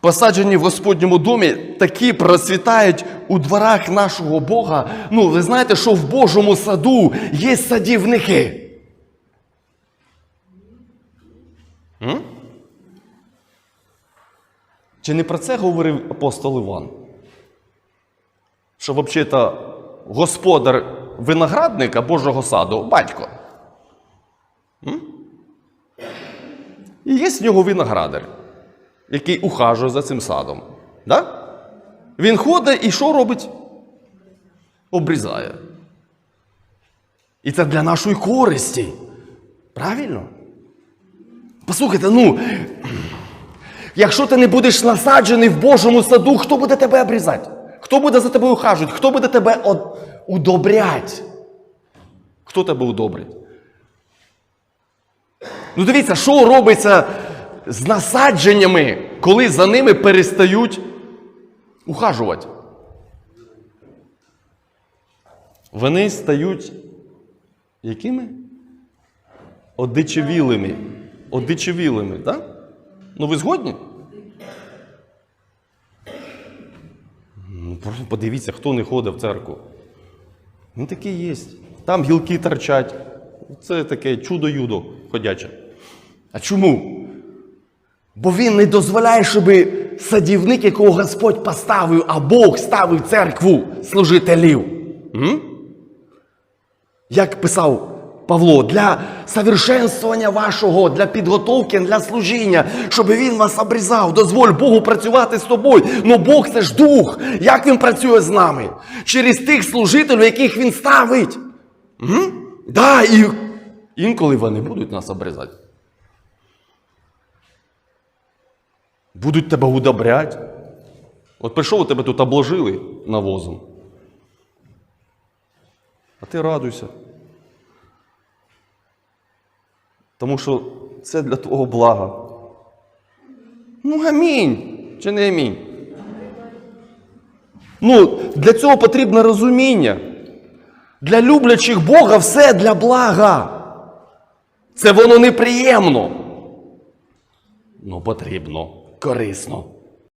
посаджені в Господньому домі, такі процвітають у дворах нашого Бога. Ну, ви знаєте, що в Божому саду є садівники. М? Чи не про це говорив апостол Іван? Що взагалі-то господар виноградника Божого саду батько. М? І є з нього виноградар, який ухажує за цим садом. Да? Він ходить і що робить? Обрізає. І це для нашої користі. Правильно? Послухайте, ну, якщо ти не будеш насаджений в Божому саду, хто буде тебе обрізати? Хто буде за тебе ухажувати? Хто буде тебе од... удобрять? Хто тебе удобрить? Ну дивіться, що робиться з насадженнями, коли за ними перестають ухажувати. Вони стають якими? Одичевілими. Одичевілими, так? Ну ви згодні? Ну, подивіться, хто не ходить в церкву. Ну, таке є. Там гілки торчать. Це таке чудо-юдо ходяче. А чому? Бо він не дозволяє, щоб садівник, якого Господь поставив, а Бог ставив церкву служителів. М? Як писав Павло, для совершенствування вашого, для підготовки, для служіння, щоб він вас обрізав, дозволь Богу працювати з тобою. Ну Бог це ж дух. Як він працює з нами? Через тих служителів, яких він ставить. М? Да, і інколи вони будуть нас обрізати. Будуть тебе удобрять. От прийшов, у тебе тут обложили навозом. А ти радуйся. Тому що це для твого блага. Ну, амінь. Чи не амінь? Ну, для цього потрібно розуміння. Для люблячих Бога все для блага. Це воно неприємно. Ну, потрібно, корисно.